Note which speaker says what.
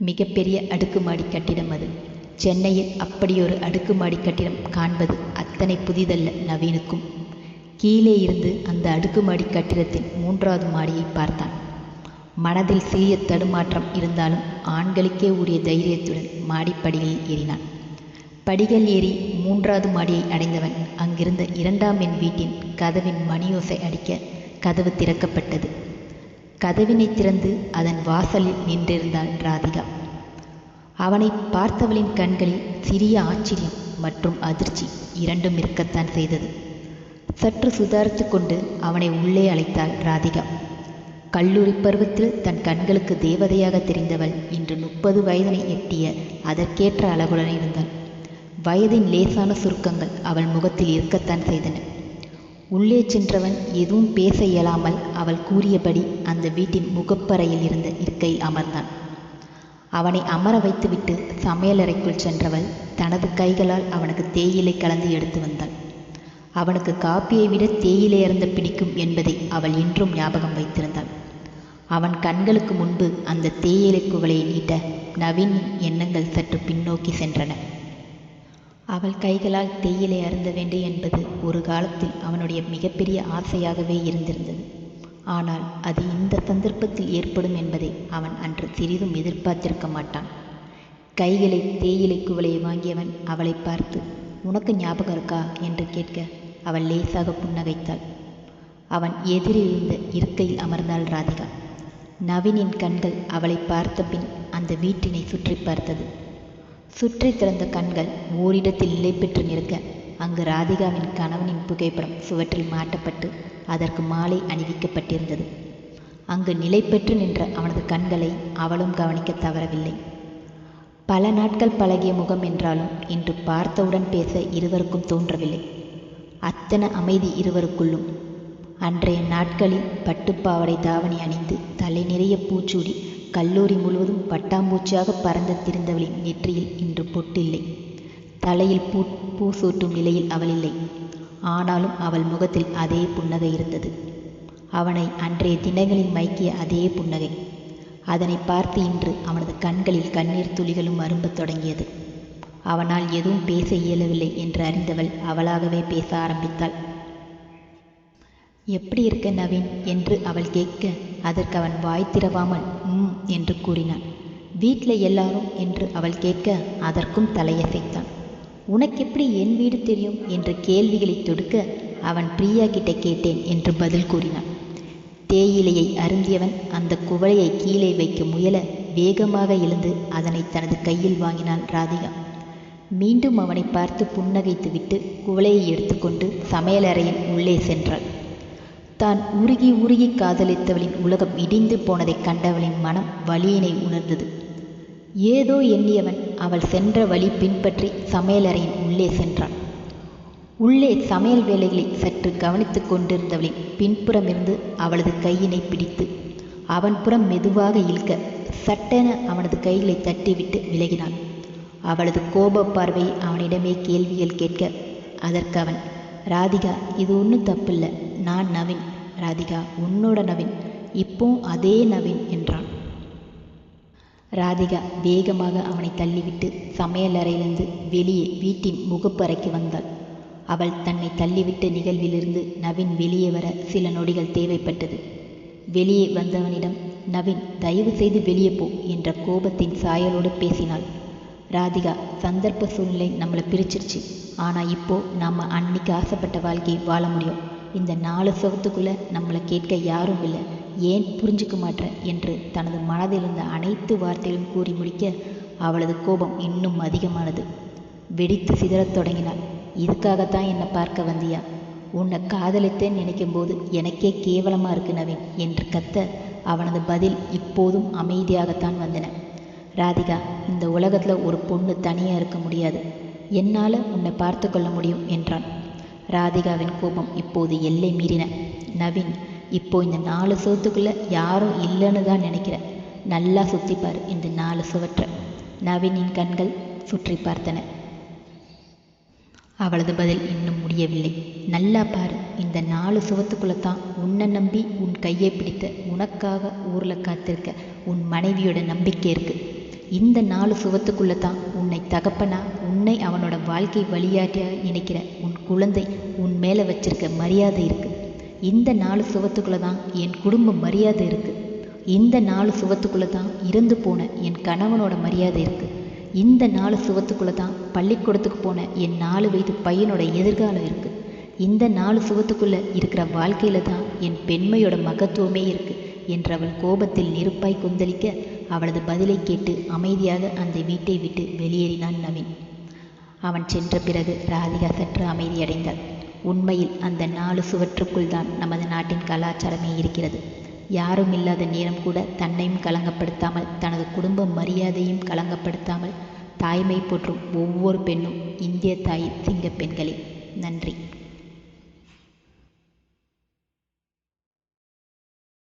Speaker 1: மிகப்பெரிய அடுக்குமாடி கட்டிடம் அது. சென்னையில் அப்படியொரு அடுக்குமாடி கட்டிடம் காண்பது அத்தனை புதிதல்ல நவீனுக்கும். கீழே இருந்து அந்த அடுக்குமாடி கட்டிடத்தின் மூன்றாவது மாடியை பார்த்தான். மனதில் சிறிய தடுமாற்றம் இருந்தாலும் ஆண்களுக்கே உரிய தைரியத்துடன் மாடிப்படிகளில் ஏறினான். படிகள் ஏறி மூன்றாவது மாடியை அடைந்தவன் அங்கிருந்த இரண்டாம் எண் வீட்டின் கதவின் மணியோசை அடிக்க கதவு திறக்கப்பட்டது. கதவினை திறந்து அதன் வாசலில் நின்றிருந்தாள் ராதிகா. அவனை பார்த்தவளின் கண்களில் சிறிய ஆச்சரியம் மற்றும் அதிர்ச்சி இரண்டும் இருக்கத்தான் செய்தது. சற்று சுதாரித்து கொண்டு அவனை உள்ளே அழைத்தாள் ராதிகா. கல்லூரி பருவத்தில் தன் கண்களுக்கு தேவதையாக தெரிந்தவள் இன்று முப்பது வயதினை எட்டிய அதற்கேற்ற அழகுடன் இருந்தாள் வயதின் லேசான சுருக்கங்கள் அவள் முகத்தில் இருக்கத்தான் செய்தன. உள்ளே சென்றவன் எதுவும் பேச இயலாமல் அவள் கூறியபடி அந்த வீட்டின் முகப்பறையில் இருந்த இருக்கை அமர்ந்தான். அவனை அமர வைத்துவிட்டு சமையலறைக்குள் சென்றவள் தனது கைகளால் அவனுக்கு தேயிலை கலந்து எடுத்து வந்தாள். அவனுக்கு காப்பியை விட தேயிலை அருந்த பிடிக்கும் என்பதை அவள் இன்றும் ஞாபகம் வைத்திருந்தாள். அவன் கண்களுக்கு முன்பு அந்த தேயிலை குவலையை நீட்ட நவீன் எண்ணங்கள் சற்று பின்னோக்கி சென்றன. அவள் கைகளால் தேயிலை அருந்த வேண்டும் என்பது ஒரு காலத்தில் அவனுடைய மிகப்பெரிய ஆசையாகவே இருந்திருந்தது. ஆனால் அது இந்த சந்தர்ப்பத்தில் ஏற்படும் என்பதை அவன் அன்று சிறிதும் எதிர்பார்த்திருக்க மாட்டான். கைகளை தேயிலை குவலையை வாங்கியவன் அவளை பார்த்து உனக்கு ஞாபகம் இருக்கா? என்று கேட்க அவள் லேசாக புன்னகைத்தாள். அவன் எதிரில் இருந்த இருக்கையில் அமர்ந்தாள் ராதிகா. நவீனின் கண்கள் அவளை பார்த்த பின் அந்த வீட்டினை சுற்றி பார்த்தது. சுற்றி திறந்த கண்கள் ஓரிடத்தில் நிலை பெற்று நிற்க. அங்கு ராதிகாவின் கணவனின் புகைப்படம் சுவற்றில் மாட்டப்பட்டு அதற்கு மாலை அணிவிக்கப்பட்டிருந்தது. அங்கு நிலை பெற்று நின்ற அவனது கண்களை அவளும் கவனிக்க தவறவில்லை. பல நாட்கள் பழகிய முகம் என்றாலும் இன்று பார்த்தவுடன் பேச இருவருக்கும் தோன்றவில்லை. அத்தனை அமைதி இருவருக்குள்ளும். அன்றைய நாட்களில் பட்டுப்பாவடை தாவணி அணிந்து தலை நிறைய பூச்சூடி கல்லூரி முழுவதும் பட்டாம்பூச்சியாக பறந்து திரிந்தவளின் நெற்றியில் இன்று பொட்டில்லை. தலையில் பூ பூ சூட்டும் நிலையில் அவள் இல்லை. ஆனாலும் அவள் முகத்தில் அதே புன்னகை இருந்தது. அவனை அன்றைய தினங்களில் மயக்கிய அதே புன்னகை. அதனை பார்த்து இன்று அவனது கண்களில் கண்ணீர் துளிகளும் அரும்பத் தொடங்கியது. அவனால் எதுவும் பேச இயலவில்லை என்று அறிந்தவள் அவளாகவே பேச ஆரம்பித்தாள். எப்படி இருக்க நவீன் என்று அவள் கேட்க அதற்கு அவன் வாய் திறவாமல் ம் என்று கூறினான் வீட்டில் எல்லாரும் என்று அவள் கேட்க அதற்கும் தலையசைத்தான் உனக்கு எப்படி என் வீடு தெரியும்? என்ற கேள்விகளை தொடுக்க அவன் பிரியா கிட்ட கேட்டேன் என்று பதில் கூறினான் தேயிலையை அருந்தியவன் அந்த குவளையை கீழே வைக்க முயல வேகமாக எழுந்து அதனை தனது கையில் வாங்கினான் ராதிகா. மீண்டும் அவனை பார்த்து புன்னகைத்துவிட்டு குவளையை எடுத்துக்கொண்டு சமையலறையின் உள்ளே சென்றாள். தான் உருகி உருகி காதலித்தவளின் உலகம் இடிந்து போனதைக் கண்டவளின் மனம் வலியினை உணர்ந்தது. ஏதோ எண்ணியவன் அவள் சென்ற வழி பின்பற்றி சமையலறையின் உள்ளே சென்றான். உள்ளே சமையல் வேலைகளை சற்று கவனித்து கொண்டிருந்தவளின் பின்புறமிருந்து அவளது கையினை பிடித்து அவன் புறம் மெதுவாக இழுக்க சட்டென அவனது கைகளை தட்டிவிட்டு விலகினான். அவளது கோப பார்வை அவனிடமே கேள்விகள் கேட்க அதற்கு அவன் ராதிகா இது ஒன்றும் தப்பில்ல. நான் நவீன். ராதிகா உன்னோட நவீன். இப்போ அதே நவீன் என்றான். ராதிகா வேகமாக அவனை தள்ளிவிட்டு சமையலறையிலிருந்து வெளியே வீட்டின் முகப்பறைக்கு வந்தாள். அவள் தன்னை தள்ளிவிட்ட நிகழ்விலிருந்து நவீன் வெளியே வர சில நொடிகள் தேவைப்பட்டது. வெளியே வந்தவனிடம் நவீன் தயவு செய்து வெளியே போ என்ற கோபத்தின் சாயலோடு பேசினாள். ராதிகா சந்தர்ப்ப சூழ்நிலை நம்மளை பிரிச்சிருச்சு. ஆனால் இப்போது நாம் அன்னைக்கு ஆசைப்பட்ட வாழ்க்கையை வாழ முடியும். இந்த நாலு சவத்துக்குள்ளே நம்மளை கேட்க யாரும் இல்லை. ஏன் புரிஞ்சுக்க மாட்டேன் என்று தனது மனதில் இருந்த அனைத்து வார்த்தைகளும் கூறி முடிக்க அவளது கோபம் இன்னும் அதிகமானது. வெடித்து சிதறத் தொடங்கினாள். இதுக்காகத்தான் என்னை பார்க்க வந்தியா? உன்னை காதலித்தேன் நினைக்கும் போது எனக்கே கேவலமாக இருக்கு நவீன் என்று கத்த அவனது பதில் இப்போதும் அமைதியாகத்தான் வந்தன. ராதிகா இந்த உலகத்தில் ஒரு பொண்ணு தனியாக இருக்க முடியாது. என்னால் உன்னை பார்த்து கொள்ள முடியும் என்றான். ராதிகாவின் கோபம் இப்போது எல்லை மீறின. நவீன் இப்போ இந்த நாலு சுவத்துக்குள்ளே யாரும் இல்லைன்னு தான் நினைக்கிற. நல்லா சுற்றிப்பார் இந்த நாலு சுவற்றை. நவீனின் கண்கள் சுற்றி பார்த்தன. அவளது பதில் இன்னும் முடியவில்லை. நல்லா பாரு இந்த நாலு சுவத்துக்குள்ளே தான் உன்னை நம்பி உன் கையை பிடித்த உனக்காக ஊரில் காத்திருக்க உன் மனைவியோட நம்பிக்கை இருக்குது இந்த நாலு சுவத்துக்குள்ளே தான் உன்னை தகப்பனா உன்னை அவனோட வாழ்க்கை வழியாட்ட நினைக்கிற உன் குழந்தை உன் மேலே வச்சிருக்க மரியாதை இருக்குது இந்த நாலு சுவத்துக்குள்ளே தான் என் குடும்ப மரியாதை இருக்குது இந்த நாலு சுவத்துக்குள்ளே தான் இறந்து போன என் கணவனோட மரியாதை இருக்குது இந்த நாலு சுவத்துக்குள்ளே தான் பள்ளிக்கூடத்துக்கு போன என் நாலு வயது பையனோட எதிர்காலம் இருக்குது இந்த நாலு சுவத்துக்குள்ளே இருக்கிற வாழ்க்கையில் தான் என் பெண்மையோட மகத்துவமே இருக்குது என்றவள் அவள் கோபத்தில் நெருப்பாய் கொந்தளிக்க அவளது பதிலை கேட்டு அமைதியாக அந்த வீட்டை விட்டு வெளியேறினான் நவீன். அவன் சென்ற பிறகு ராதிகா சற்று அமைதியடைந்தாள். உண்மையில் அந்த நாலு சுவற்றுக்குள் தான் நமது நாட்டின் கலாச்சாரமே இருக்கிறது. யாரும் இல்லாத நேரம் கூட தன்னையும் களங்கப்படுத்தாமல் தனது குடும்ப மரியாதையும் களங்கப்படுத்தாமல் தாய்மை போற்றும் ஒவ்வொரு பெண்ணும் இந்திய தாயின் சிங்க பெண்களே. நன்றி.